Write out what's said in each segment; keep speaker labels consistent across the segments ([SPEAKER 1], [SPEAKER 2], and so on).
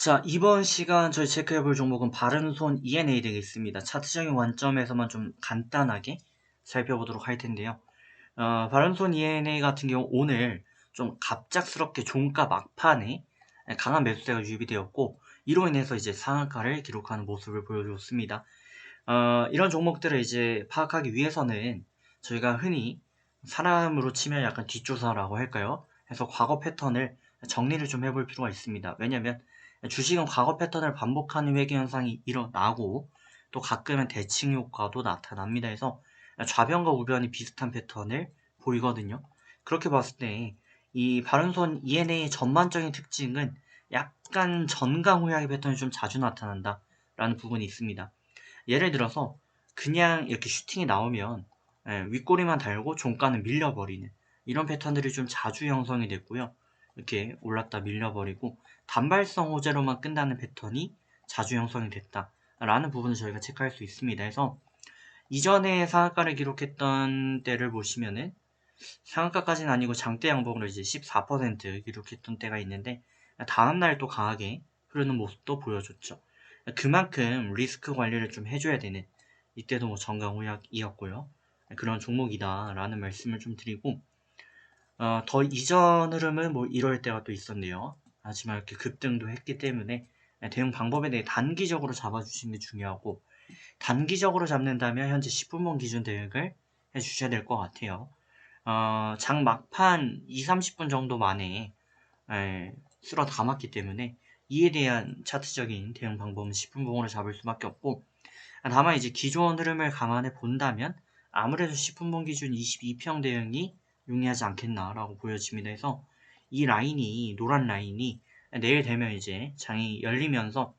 [SPEAKER 1] 자, 이번 시간 저희 체크해 볼 종목은 바른손 ENA 되겠습니다. 차트적인 관점에서만 좀 간단하게 살펴보도록 할 텐데요. 어, 바른손 ENA 같은 경우 오늘 좀 갑작스럽게 종가 막판에 강한 매수세가 유입되었고 이로 인해서 이제 상한가를 기록하는 모습을 보여줬습니다. 어, 이런 종목들을 이제 파악하기 위해서는 저희가 흔히 사람으로 치면 약간 뒷조사라고 할까요? 해서 과거 패턴을 정리를 좀 해볼 필요가 있습니다. 왜냐면 주식은 과거 패턴을 반복하는 회귀 현상이 일어나고 또 가끔은 대칭 효과도 나타납니다. 해서 좌변과 우변이 비슷한 패턴을 보이거든요. 그렇게 봤을 때 이 바른손 ENA의 전반적인 특징은 약간 전강 후약의 패턴이 좀 자주 나타난다 라는 부분이 있습니다. 예를 들어서 그냥 이렇게 슈팅이 나오면 예, 윗꼬리만 달고 종가는 밀려버리는 이런 패턴들이 좀 자주 형성이 됐고요. 이렇게 올랐다 밀려버리고 단발성 호재로만 끝나는 패턴이 자주 형성이 됐다 라는 부분을 저희가 체크할 수 있습니다. 그래서 이전에 상한가를 기록했던 때를 보시면은 상한가까지는 아니고 장대 양봉으로 이제 14% 기록했던 때가 있는데 다음날 또 강하게 흐르는 모습도 보여줬죠. 그만큼 리스크 관리를 좀 해줘야 되는 이때도 뭐 정강 후약이었고요. 그런 종목이다 라는 말씀을 좀 드리고 어, 더 이전 흐름은 뭐 이럴 때가 또 있었네요. 하지만 이렇게 급등도 했기 때문에 대응 방법에 대해 단기적으로 잡아주시는 게 중요하고 단기적으로 잡는다면 현재 10분봉 기준 대응을 해주셔야 될 것 같아요. 어, 장 막판 2, 30분 정도 만에 에, 쓸어 담았기 때문에 이에 대한 차트적인 대응 방법은 10분봉으로 잡을 수밖에 없고 다만 이제 기존 흐름을 감안해 본다면 아무래도 10분봉 기준 22평 대응이 용이하지 않겠나라고 보여집니다. 해서 이 라인이 노란 라인이 내일 되면 이제 장이 열리면서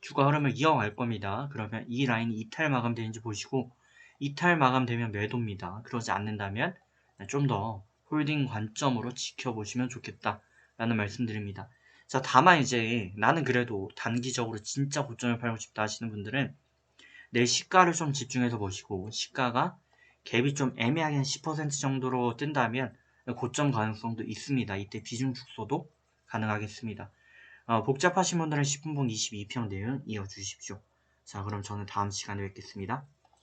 [SPEAKER 1] 주가 흐름을 이어갈 겁니다. 그러면 이 라인이 이탈 마감되는지 보시고 이탈 마감되면 매도입니다. 그러지 않는다면 좀 더 홀딩 관점으로 지켜보시면 좋겠다라는 말씀드립니다. 자, 다만 이제 나는 그래도 단기적으로 진짜 고점을 팔고 싶다 하시는 분들은 내 시가를 좀 집중해서 보시고 시가가 갭이 좀 애매하게 한 10% 정도로 뜬다면 고점 가능성도 있습니다. 이때 비중 축소도 가능하겠습니다. 어, 복잡하신 분들은 10분봉 22평 내용 이어주십시오. 자, 그럼 저는 다음 시간에 뵙겠습니다.